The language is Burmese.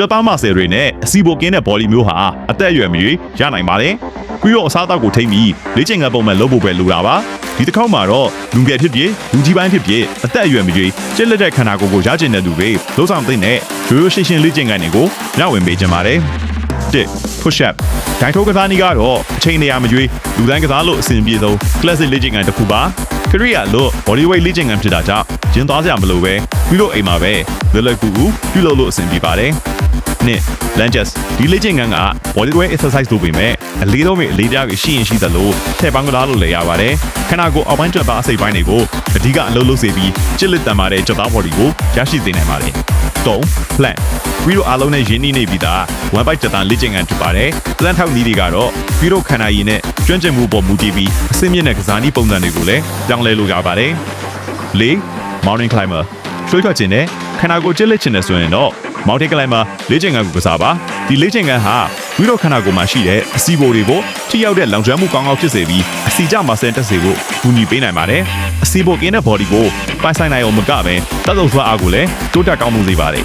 ကြွက်သားမဆယ်တွေနဲ့အစီဘိုကင်းတဲ့ body မျိုးဟာအသက်အရွယ်မီရနိုင်ပါတယ်ပြီးတော့အစားအသောက်ကိုထိမ့်ပြီးလေ့ကျင့်ခန်းပုံမှန်လုပ်ဖို့ပဲလိုတာပါဒီတစ်ခေါက်မှာတော့လူငယ်ဖြစ်ဖြစ်လူကြီးပိုင်းဖြစ်ဖြစ်အသက်အရွယ်မီကျက်လက်တဲ့ခန္ဓာကိုယ်ကိုရကျင်တဲ့သူတွေလှုပ်ဆောင်သင့်တဲ့ရိုးရိုးရှင်းရှင်းလေ့ကျင့်ခန်းတွေကိုညဝင်ပေးကြပါတယ်1 push up ဒိုင်ထိုးကစားနည်းကတော့အချိန်နေရာမရွေးလူတိုင်းကစားလို့အဆင်ပြေဆုံး classic လေ့ကျင့်ခန်းတစ်ခုပါခရီးရလို့ body weight လေ့ကျင့်ခန်းဖြစ်တာကြောင့်ကျင်းသွားစရာမလိုပဲပြီးတော့အိမ်မှာပဲလွယ်လွယ်ကူကူပြုလုပ်လို့အဆင်ပြေပါတယ် နှစ် lunges ဒီလေ့ကျင့်ခန်းက body weight exercise လုပ်ပေမဲ့အလေးတော့မေအလေးပြားကြီးရှိရင်ရှိသလိုထည့်ပေါင်းကစားလို့လည်းရပါတယ်ခန္ဓာကိုယ်အောက်ပိုင်းကြွက်သားအစိတ်ပိုင်းတွေကိုအဓိကအလုပ်လုပ်စေပြီးကျစ်လက်တန်ပါတယ်ကြွက်သား body ကိုရရှိစေနိုင်ပါတယ်3 plan ပြီးတော့အားလုံးနဲ့ရင်းနှီးနေပြီးသား one bite ကြက်သားလေ့ကျင့်ခန်းဖြစ်ပါတယ် plan ထောက်နည်းတွေကတော့ပြီးတော့ခန္ဓာရည်နဲ့ကျွမ်းကျင်မှုပေါ်မူတည်ပြီးအစင်းမြင့်တဲ့ကစားနည်းပုံစံတွေကိုလည်းပြောင်းလဲလို့ရပါတယ်၄ mountain climber ဆွေးထွက်ခြင်းနဲ့ခန္ဓာကိုယ်ကျစ်လက်ခြင်းနဲ့ဆိုရင်တော့ mountain climber လေ့ကျင့်ခန်းကိုကစားပါဒီလေ့ကျင့်ခန်းဟာပြီးတော့ခန္ဓာကိုယ်မှာရှိတဲ့အစီဘိုတွေကိုထိရောက်တဲ့လောင်ကျွမ်းမှုကောင်းကောင်းဖြစ်စေပြီးအစီကြမှာဆန်တက်စေဖို့ကူညီပေးနိုင်ပါတယ်အစီဘိုကင်းတဲ့ body ကိုပိုင်ဆိုင်နိုင်အောင်မကပဲတက်သုံးစွာအားကိုလည်းတိုးတက်ကောင်းမှုစေပါတယ်